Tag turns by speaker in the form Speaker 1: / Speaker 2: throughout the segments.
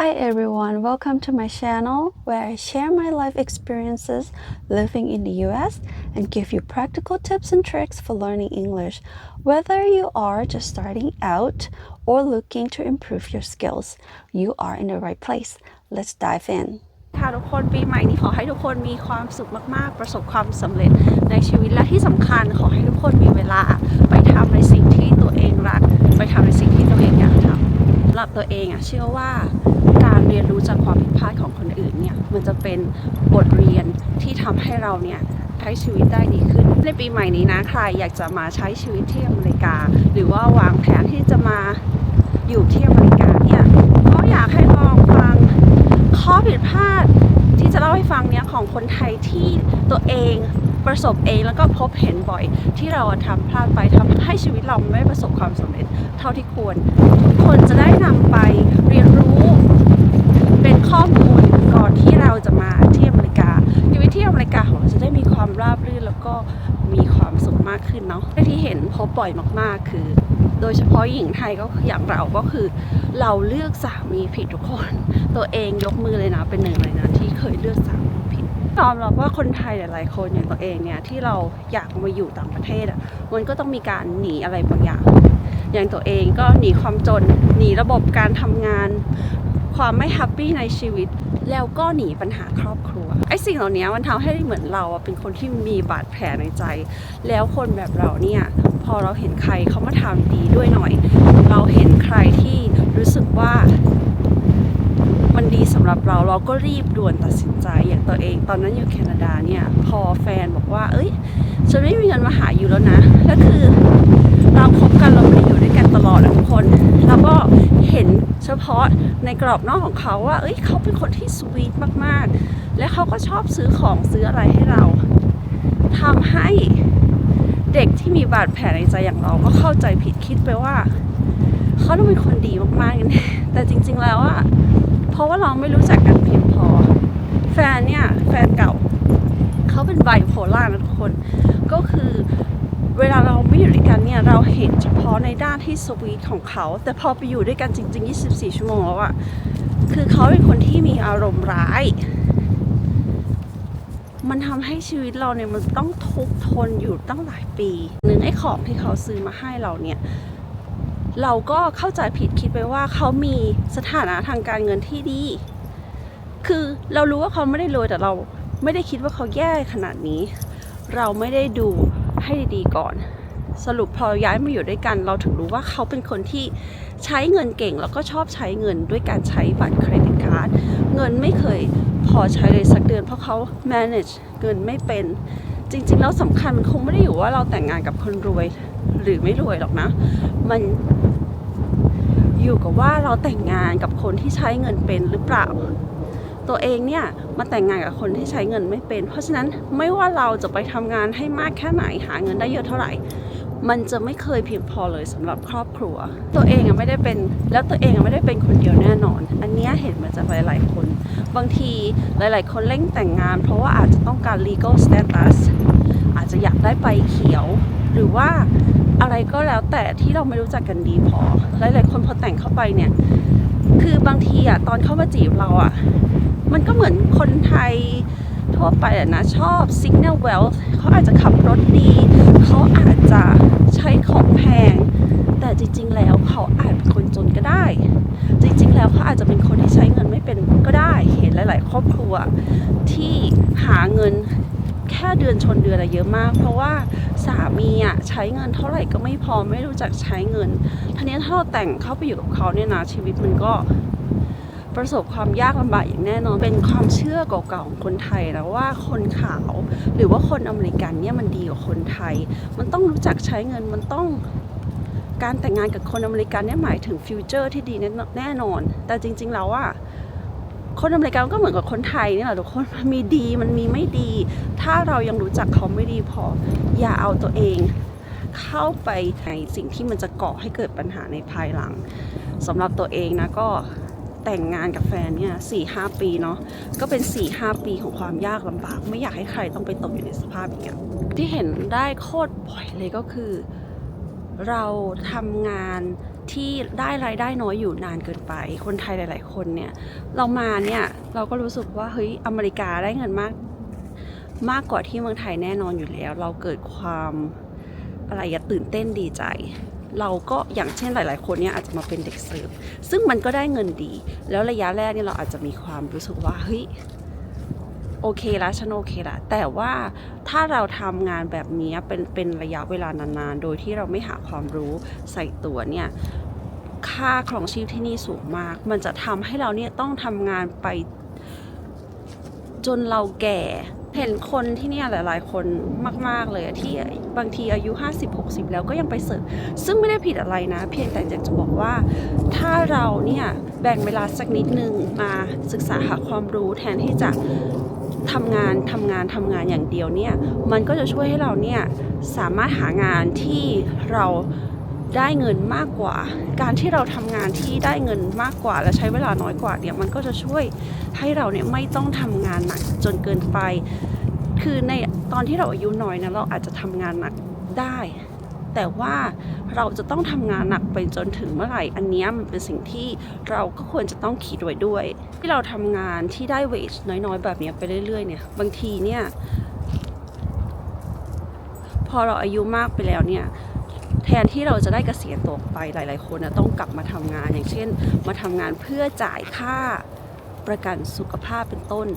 Speaker 1: Hi everyone, welcome to my channel where I share my life experiences living in the US and give you practical tips and tricks for learning English. Whether you are just starting out or looking to improve your skills, you are in the right place. Let's dive in.
Speaker 2: ค่ะทุกคนปีใหม่นี้ขอให้ทุกคนมีความสุขมาก ๆ ประสบความสำเร็จในชีวิตและที่สำคัญขอให้ทุกคนมีเวลาไปทำในสิ่งที่ตัวเองรัก ไปทำในสิ่งที่ตัวเอง รับตัวเองอะเชื่อว่าการเรียนรู้จากความผิดพลาดของคนอื่นเนี่ยมันจะเป็นบทเรียนที่ทำให้เราเนี่ยใช้ชีวิตได้ดีขึ้น ในปีใหม่นี้นะใครอยากจะมาใช้ชีวิตที่อเมริกา หรือว่าวางแผนที่จะมาอยู่ที่อเมริกาเนี่ยก็อยากให้ลองฟังข้อผิดพลาดที่จะเล่าให้ฟังเนี้ยของคนไทยที่ตัวเอง ประสบเองแล้วก็พบเห็นบ่อย ที่เราทำพลาดไปทำให้ชีวิตเราไม่ประสบความสำเร็จเท่าที่ควร ทุกคนจะได้นำไปเรียนรู้เป็นข้อมูลก่อนที่เราจะมาที่อเมริกาชีวิตที่อเมริกาของเราจะได้มีความราบรื่นแล้วก็มีความสุขมากขึ้นเนาะที่เห็นพบบ่อยมาก ๆ คือ โดยเฉพาะหญิงไทยก็อย่างเราก็คือ เราเลือกสามีผิดทุกคน ตัวเองยกมือเลยนะเป็นหนึ่งเลยนะที่เคยเลือกสามี ยอมรับว่าคนไทยหลายๆคนอย่างตัวเองเนี่ยที่เราอยากมาอยู่ต่างประเทศอะมันก็ต้องมีการหนีอะไรบางอย่าง อย่างตัวเองก็หนีความจนหนีระบบการทำงาน ความไม่แฮปปี้ในชีวิต แล้วก็หนีปัญหาครอบครัวไอ้สิ่งเหล่านี้มันทำให้เหมือนเราเป็นคนที่มีบาดแผลในใจ แล้วคนแบบเราเนี่ยพอเราเห็นใครเขามาทำดีด้วยหน่อย เราเห็นใครที่รู้สึกว่า ดีสำหรับเราเราก็รีบด่วนตัดสินใจอย่างตัวเองตอนนั้นอยู่แคนาดาเนี่ยพอแฟนบอกว่า เอ้ยฉันไม่มีเงินมาหาอยู่แล้วนะก็คือเราคบกันเราไม่ได้อยู่ด้วยกันตลอดอะทุกคนเราก็เห็นเฉพาะในกรอบนอกของเขาว่า เอ้ยเขาเป็นคนที่สวีทมากๆ และเขาก็ชอบซื้อของซื้ออะไรให้เราทำให้เด็กที่มีบาดแผลในใจอย่างเราก็เข้าใจผิดคิดไปว่า เขาต้องเป็นคนดีมากๆแน่แต่จริง ๆ แล้วอะ เพราะว่าเราไม่รู้จักกันเพียงพอ แฟนเนี่ยแฟนเก่าเขาเป็นไบโพล่านะทุกคน ก็คือเวลาเราไม่อยู่ด้วยกันเนี่ยเราเห็นเฉพาะในด้านที่สวีทของเขา แต่พอไปอยู่ด้วยกันจริง ๆ 24 ชั่วโมงแล้วอะคือเขาเป็นคนที่มีอารมณ์ร้าย มันทำให้ชีวิตเราเนี่ยมันต้องทุกทนอยู่ตั้งหลายปีหนึ่งไอ้ของที่เขาซื้อมาให้เราเนี่ย เราก็เข้าใจผิดคิดไปว่าเขามีสถานะทางการเงินที่ดี คือเรารู้ว่าเขาไม่ได้รวยแต่เราไม่ได้คิดว่าเขาแย่ขนาดนี้ เราไม่ได้ดูให้ดีๆก่อน สรุปพอย้ายมาอยู่ด้วยกัน เราถึงรู้ว่าเขาเป็นคนที่ใช้เงินเก่ง แล้วก็ชอบใช้เงินด้วยการใช้บัตรเครดิตการ์ดเงินไม่เคยพอใช้เลยสักเดือนเพราะเขา manage เงินไม่เป็น จริง ๆ แล้วสำคัญมันคงไม่ได้อยู่ว่าเราแต่งงานกับคนรวยหรือไม่รวยหรอกนะ มัน อยู่กับว่าเราแต่งงานกับคนที่ใช้เงินเป็นหรือเปล่า ตัวเองเนี่ยมาแต่งงานกับคนที่ใช้เงินไม่เป็น เพราะฉะนั้นไม่ว่าเราจะไปทำงานให้มากแค่ไหนหาเงินได้เยอะเท่าไหร่ มันจะไม่เคยเพียงพอเลยสำหรับครอบครัว ตัวเองอะไม่ได้เป็นแล้วตัวเองอะไม่ได้เป็นคนเดียวแน่นอน อันนี้เห็นมาจากหลายๆคน บางทีหลาย ๆ คนเร่งแต่งงาน เพราะว่าอาจจะต้องการ legal status อาจจะอยากได้ใบเขียว หรือว่า อะไรก็แล้วแต่ที่เราไม่รู้จักกันดีพอ หลายๆคนพอแต่งเข้าไปเนี่ย คือบางทีอะตอนเข้ามาจีบเราอะ มันก็เหมือนคนไทยทั่วไปอะนะชอบ signal wealth เขาอาจจะขับรถดี เขาอาจจะใช้ของแพง แต่จริง ๆ แล้วเขาอาจเป็นคนจนก็ได้ จริง ๆ แล้วเขาอาจจะเป็นคนที่ใช้เงินไม่เป็นก็ได้ เห็นหลาย ๆ ครอบครัวที่หาเงิน แค่เดือนชนเดือนอะเยอะมาก เพราะว่าสามีอะใช้เงินเท่าไหร่ก็ไม่พอไม่รู้จักใช้เงินทีนี้ถ้าเราแต่งเข้าไปอยู่กับเขาเนี่ยนะชีวิตมันก็ประสบความยากลำบากอย่างแน่นอน เป็นความเชื่อเก่าๆของคนไทยนะว่าคนขาว หรือว่าคนอเมริกันเนี่ยมันดีกว่าคนไทย มันต้องรู้จักใช้เงินมันต้องการแต่งงานกับคนอเมริกันเนี่ยหมายถึงฟิวเจอร์ที่ดีแน่แน่นอน แต่จริงๆแล้วอะ คนอเมริกันก็เหมือนกับคนไทยนี่แหละทุกคนมันมีดีมันมีไม่ดี ถ้าเรายังรู้จักเขาไม่ดีพอ อย่าเอาตัวเอง เข้าไปในสิ่งที่มันจะก่อให้เกิดปัญหาในภายหลังสำหรับตัวเองนะก็แต่งงานกับแฟนเนี่ยสี่ห้าปีเนาะก็เป็น4ี่ห้าปีของความยากลำบาก ไม่อยากให้ใครต้องไปตกอยู่ในสภาพอย่างเงี้ยที่เห็นได้โคตรบ่อยเลยก็คือ เราทำงาน ที่ได้รายได้น้อยอยู่นานเกินไป คนไทยหลาย ๆ คนเนี่ย เรามาเนี่ยเราก็รู้สึกว่าเฮ้ยอเมริกาได้เงินมาก มากกว่าที่เมืองไทยแน่นอนอยู่แล้ว เราเกิดความอะไรอย่าตื่นเต้นดีใจ เราก็อย่างเช่นหลาย ๆ คนเนี่ยอาจจะมาเป็นเด็กเสิร์ฟซึ่งมันก็ได้เงินดี แล้วระยะแรกเนี่ยเราอาจจะมีความรู้สึกว่าเฮ้ย โอเคละฉันโอเคละแต่ว่าถ้าเราทำงานแบบนี้เป็นเป็นระยะเวลานานๆ โดยที่เราไม่หาความรู้ใส่ตัวเนี่ยค่าครองชีพที่นี่สูงมาก มันจะทำให้เราเนี่ยต้องทำงานไปจนเราแก่ เห็นคนที่เนี่ยหลาย ๆ คนมาก ๆ เลยที่บางทีอายุ 50-60 แล้วก็ยังไปเสิร์ฟซึ่งไม่ได้ผิดอะไรนะ เพียงแต่อยากจะบอกว่า ถ้าเราเนี่ยแบ่งเวลาสักนิดนึงมาศึกษาหาความรู้แทนที่จะ ทำงานทำงานทำงานอย่างเดียวเนี่ยมันก็จะช่วยให้เราเนี่ยสามารถหางานที่เราได้เงินมากกว่า การที่เราทำงานที่ได้เงินมากกว่า และใช้เวลาน้อยกว่าเนี่ยมันก็จะช่วยให้เราเนี่ยไม่ต้องทำงานหนักจนเกินไป คือในตอนที่เราอายุน้อยนะเราอาจจะทำงานหนักได้ แต่ว่าเราจะต้องทำงานหนักไปจนถึงเมื่อไหร่ อันนี้มันเป็นสิ่งที่เราก็ควรจะต้องคิดไว้ด้วย ที่เราทำงานที่ได้เวจน้อยๆ แบบนี้ไปเรื่อยๆ เนี่ย บางทีเนี่ย พอเราอายุมากไปแล้วเนี่ยแทนที่เราจะได้เกษียณตัวออกไปหลาย ๆ คนนะต้องกลับมาทำงานอย่างเช่น มาทำงานเพื่อจ่ายค่าประกันสุขภาพเป็นต้น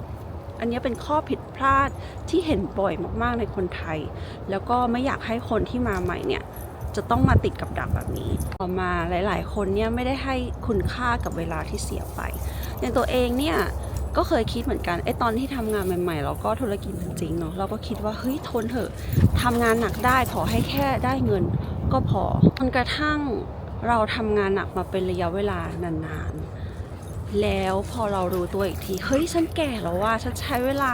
Speaker 2: อันนี้เป็นข้อผิดพลาดที่เห็นบ่อยมากๆในคนไทย แล้วก็ไม่อยากให้คนที่มาใหม่เนี่ยจะต้องมาติดกับดักแบบนี้ต่อมาหลาย ๆ คนเนี่ยไม่ได้ให้คุณค่ากับเวลาที่เสียไปอย่างตัวเองเนี่ยก็เคยคิดเหมือนกันไอ้ตอนที่ทำงานใหม่ๆเราก็ธุรกิจจริงๆเนาะเราก็คิดว่าเฮ้ยทนเถอะทำงานหนักได้ขอให้แค่ได้เงินก็พอจนกระทั่งเราทำงานหนักมาเป็นระยะเวลานานๆ แล้วพอเรารู้ตัวอีกที เฮ้ยฉันแก่แล้วว่าฉันใช้เวลา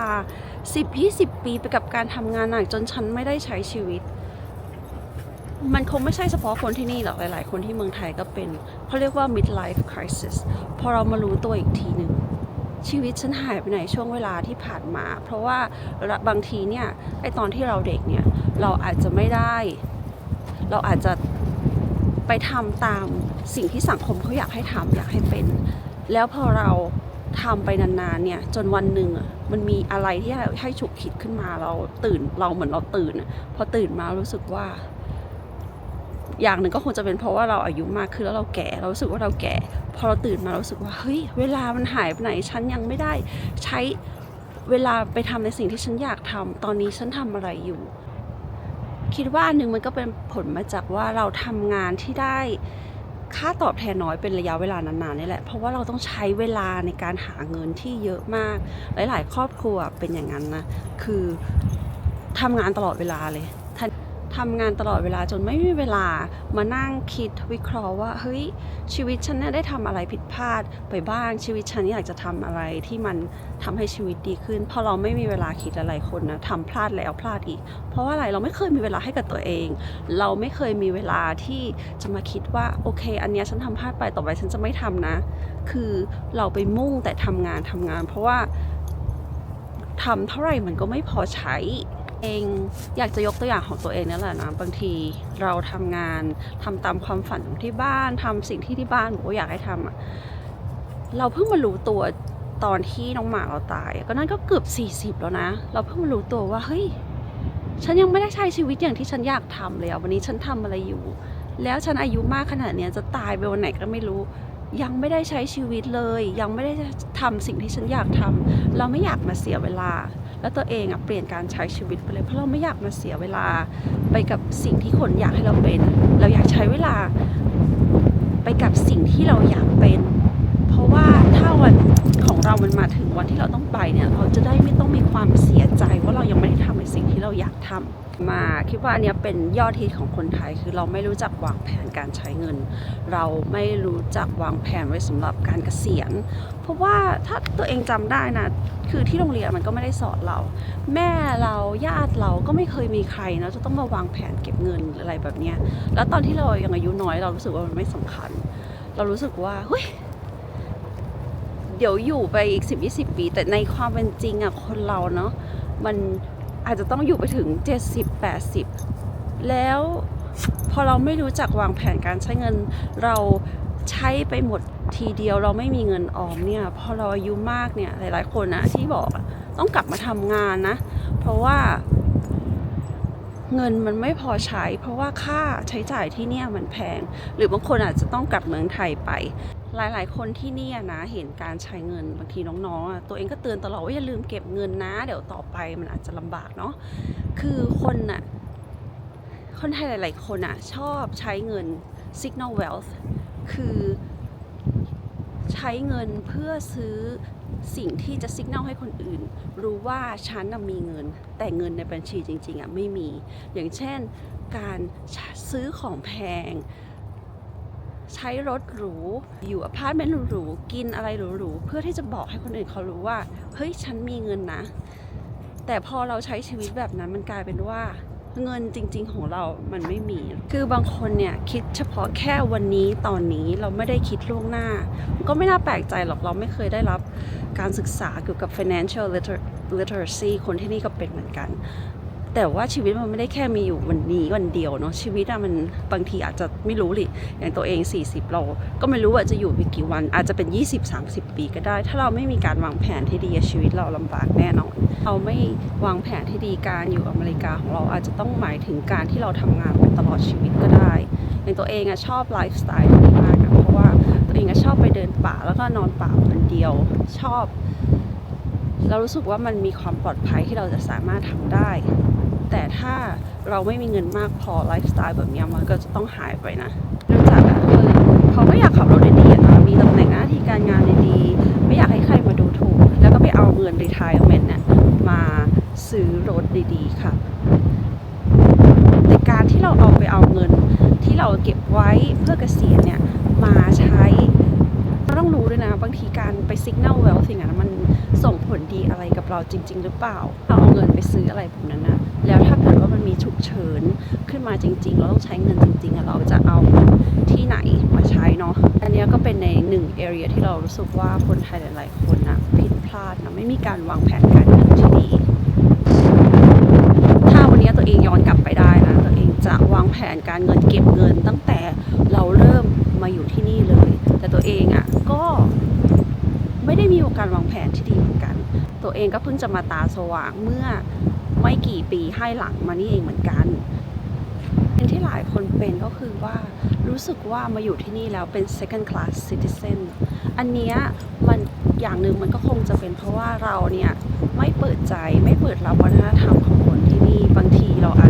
Speaker 2: 10-20 ปีไปกับการทำงานหนักจนฉันไม่ได้ใช้ชีวิต มันคงไม่ใช่เฉพาะคนที่นี่หรอกหลาย ๆ คนที่เมืองไทยก็เป็นเขาเรียกว่า midlife crisis พอเรามารู้ตัวอีกทีหนึ่งชีวิตฉันหายไปไหนช่วงเวลาที่ผ่านมา เพราะว่าบางทีเนี่ยไอตอนที่เราเด็กเนี่ยเราอาจจะไม่ได้ เราอาจจะไปทำตามสิ่งที่สังคมเขาอยากให้ทำอยากให้เป็น แล้วพอเราทำไปนานๆเนี่ยจนวันหนึ่งอะมันมีอะไรที่ให้ฉุกคิดขึ้นมาเราตื่นเราเหมือนเราตื่นพอตื่นมารู้สึกว่า อย่างหนึ่งก็คงจะเป็นเพราะว่าเราอายุมากขึ้นแล้วเราแก่เรารู้สึกว่าเราแก่ พอเราตื่นมาเรารู้สึกว่าเฮ้ยเวลามันหายไปไหนฉันยังไม่ได้ใช้เวลาไปทำในสิ่งที่ฉันอยากทำตอนนี้ฉันทำอะไรอยู่ คิดว่าหนึ่งมันก็เป็นผลมาจากว่าเราทำงานที่ได้ ค่าตอบแทนน้อยเป็นระยะเวลานานๆนี่แหละ เพราะว่าเราต้องใช้เวลาในการหาเงินที่เยอะมาก หลาย ๆ ครอบครัวเป็นอย่างนั้นนะ คือทำงานตลอดเวลาเลย ทำงานตลอดเวลาจนไม่มีเวลามานั่งคิดวิเคราะห์ว่าเฮ้ยชีวิตฉันเนี่ยได้ทำอะไรผิดพลาดไปบ้าง ชีวิตฉันอยากจะทำอะไรที่มันทำให้ชีวิตดีขึ้นพอเราไม่มีเวลาคิดอะไรคนนะทำพลาดแล้วพลาดอีก เพราะว่าอะไรเราไม่เคยมีเวลาให้กับตัวเอง เราไม่เคยมีเวลาที่จะมาคิดว่าโอเค อันเนี้ยฉันทำพลาดไปต่อไปฉันจะไม่ทำนะ คือเราไปมุ่งแต่ทำงานทำงาน เพราะว่าทำเท่าไหร่มันก็ไม่พอใช้ เองอยากจะยกตัวอย่างของตัวเองนั่นแหละนะบางทีเราทำงานทำตามความฝันของที่บ้านทำสิ่งที่ที่บ้านบอกว่าอยากให้ทำอะเราเพิ่งมารู้ตัวตอนที่น้องหมาเราตาย ก็นั่นก็เกือบ 40 แล้วนะ เราเพิ่งมารู้ตัวว่าเฮ้ยฉันยังไม่ได้ใช้ชีวิตอย่างที่ฉันอยากทำเลยอะวันนี้ฉันทำอะไรอยู่ แล้วฉันอายุมากขนาดเนี้ยจะตายไปวันไหนก็ไม่รู้ ยังไม่ได้ใช้ชีวิตเลย ยังไม่ได้ทำสิ่งที่ฉันอยากทำเราไม่อยากมาเสียเวลา แล้วตัวเองอะเปลี่ยนการใช้ชีวิตไปเลยเพราะเราไม่อยากมาเสียเวลาไปกับสิ่งที่คนอยากให้เราเป็น เราอยากใช้เวลา ไปกับสิ่งที่เราอยากเป็น เพราะว่าถ้าวัน ของเรามันมาถึงวันที่เราต้องไปเนี่ย เราจะได้ไม่ต้องมีความเสียใจว่าเรายังไม่ได้ทำในสิ่งที่เราอยากทำมาคิดว่าอันนี้เป็นยอดฮิตของคนไทยคือเราไม่รู้จักวางแผนการใช้เงิน เราไม่รู้จักวางแผนไว้สำหรับการเกษียณ เพราะว่าถ้าตัวเองจำได้นะคือที่โรงเรียนมันก็ไม่ได้สอนเรา แม่เราญาติเราก็ไม่เคยมีใครนะจะต้องมาวางแผนเก็บเงินอะไรแบบนี้แล้วตอนที่เรายังอายุน้อยเรารู้สึกว่ามันไม่สำคัญ เรารู้สึกว่าเฮ้ย เดี๋ยวอยู่ไปอีกสิบยี่สิบปี แต่ในความเป็นจริงอะคนเราเนาะมันอาจจะต้องอยู่ไปถึงเจ็ดสิบแปดสิบแล้วพอเราไม่รู้จักวางแผนการใช้เงิน เราใช้ไปหมดทีเดียวเราไม่มีเงินออมเนี่ยพอเราอายุมากเนี่ยหลาย ๆ คนนะที่บอกต้องกลับมาทำงานนะ เพราะว่าเงินมันไม่พอใช้ เพราะว่าค่าใช้จ่ายที่เนี่ยมันแพง หรือบางคนอาจจะต้องกลับเมืองไทยไป หลาย ๆ คนที่เนี่ยนะเห็นการใช้เงินบางทีน้องๆตัวเองก็เตือนตลอดว่าอย่าลืมเก็บเงินนะ เดี๋ยวต่อไปมันอาจจะลำบากเนาะคือคนน่ะคนไทยหลาย ๆ คนอะชอบใช้เงิน signal wealth คือใช้เงินเพื่อซื้อสิ่งที่จะ signal ให้คนอื่น รู้ว่าฉันน่ะมีเงิน แต่เงินในบัญชีจริง ๆอะไม่มี อย่างเช่นการซื้อของแพง ใช้รถหรู อยู่อพาร์ตเมนต์หรูกินอะไรหรูๆ เพื่อที่จะบอกให้คนอื่นเขารู้ว่า เฮ้ยฉันมีเงินนะ แต่พอเราใช้ชีวิตแบบนั้นมันกลายเป็นว่าเงินจริง ๆ ของเรามันไม่มี คือบางคนเนี่ยคิดเฉพาะแค่วันนี้ตอนนี้เราไม่ได้คิดล่วงหน้า ก็ไม่น่าแปลกใจหรอกเราไม่เคยได้รับการศึกษาเกี่ยวกับ financial literacy คนที่นี่ก็เป็นเหมือนกัน แต่ว่าชีวิตมันไม่ได้แค่มีอยู่วันนี้วันเดียวเนาะชีวิตอะมันบางทีอาจจะไม่รู้หริอย่างตัวเอง 40 เรา ก็ไม่รู้ว่าจะอยู่ไปกี่วัน อาจจะเป็น 20-30 ปีก็ได้ ถ้าเราไม่มีการวางแผนที่ดีชีวิตเราลำบากแน่นอนเราไม่วางแผนที่ดีการอยู่อเมริกาของเราอาจจะต้องหมายถึงการที่เราทำงานไปตลอดชีวิตก็ได้อย่างตัวเองอะชอบไลฟ์สไตล์ที่นี่มากเพราะว่าตัวเองอะชอบไปเดินป่าแล้วก็นอนป่าคนเดียวชอบ เรารู้สึกว่ามันมีความปลอดภัยที่เราจะสามารถทำได้ แต่ถ้าเราไม่มีเงินมากพอไลฟ์สไตล์แบบนี้มันก็จะต้องหายไปนะรู้จักอะเออเขาก็อยากขับรถดีๆนะมีตำแหน่งหน้าที่การงานดีๆ ไม่อยากให้ใครมาดูถูก แล้วก็ไปเอาเงิน retirement เนี่ยมาซื้อรถดีๆค่ะแต่การที่เราเอาไปเอาเงินที่เราเก็บไว้เพื่อเกษียณเนี่ยมา องรู้ด้วยนะ บางทีการไป signal wealth สิ่งนั้นมันส่งผลดีอะไรกับเราจริง ๆ หรือเปล่าเราเอาเงินไปซื้ออะไรแบบนั้นนะแล้วถ้าเกิดว่ามันมีฉุกเฉินขึ้นมาจริง ๆ เราต้องใช้เงินจริงๆอะเราจะเอาที่ไหนมาใช้เนาะอันนี้ก็เป็นในหนึ่ง area ที่เรารู้สึกว่าคนไทยหลายๆคนนะผิดพลาดนะไม่มีการวางแผนการเงินที่ดีถ้าวันนี้ตัวเองย้อนกลับไปได้นะตัวเองจะวางแผนการเงินเก็บเงินตั้งแต่เราเริ่มมาอยู่ที่นี่เลย แต่ตัวเองอะ่ะ ไม่ได้มีการวางแผนที่ดีเหมือนกัน ตัวเองก็เพิ่งจะมาตาสว่างเมื่อไม่กี่ปีให้หลังมานี่เองเหมือนกันเป็นที่หลายคนเป็นก็คือว่ารู้สึกว่ามาอยู่ที่นี่แล้วเป็น second class citizen อันเนี้ยมันอย่างหนึ่งมันก็คงจะเป็นเพราะว่าเราเนี่ยไม่เปิดใจไม่เปิดรับวัฒนธรรมของคนที่นี่บางทีเราอาจ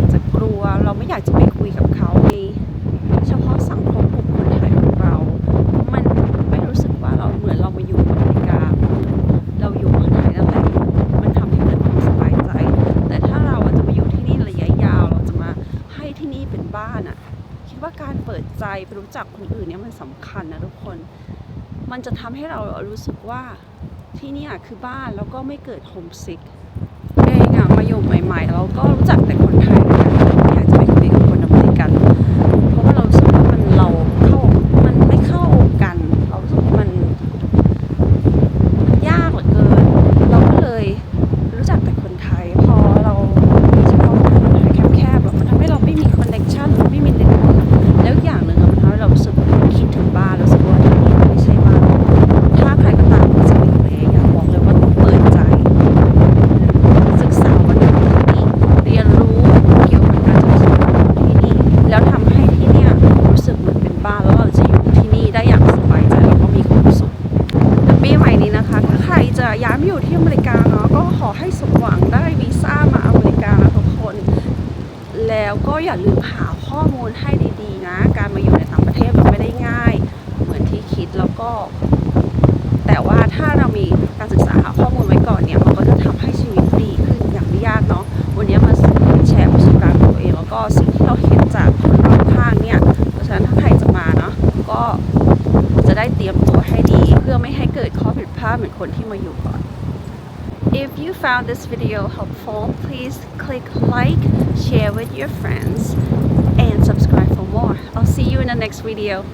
Speaker 2: จไปรู้จักคนอื่นเนี่ยมันสำคัญนะทุกคน มันจะทำให้เรารู้สึกว่าที่นี่คือบ้านแล้วก็ไม่เกิดโฮมซิก อย่าลืมหาข้อมูลให้ดีๆนะ การมาอยู่ในต่างประเทศมันไม่ได้ง่าย เหมือนที่คิดแล้วก็ แต่ว่าถ้าเรามีการศึกษาหาข้อมูลไว้ก่อนเนี่ย มันก็จะทำให้ชีวิตดีขึ้นอย่างไม่ยากเนาะ วันนี้มาแชร์ประสบการณ์ของตัวเอง แล้วก็สิ่งที่เราเห็นจากคนรอบข้างเนี่ย เพราะฉะนั้นถ้าใครจะมาเนาะ ก็จะได้เตรียมตัวให้ดีเพื่อไม่ให้เกิดข้อผิดพลาดเหมือนคนที่มาอยู่ก่อน If you found this video helpful, please click like, share with your friends, and subscribe for more. I'll see you in the next video.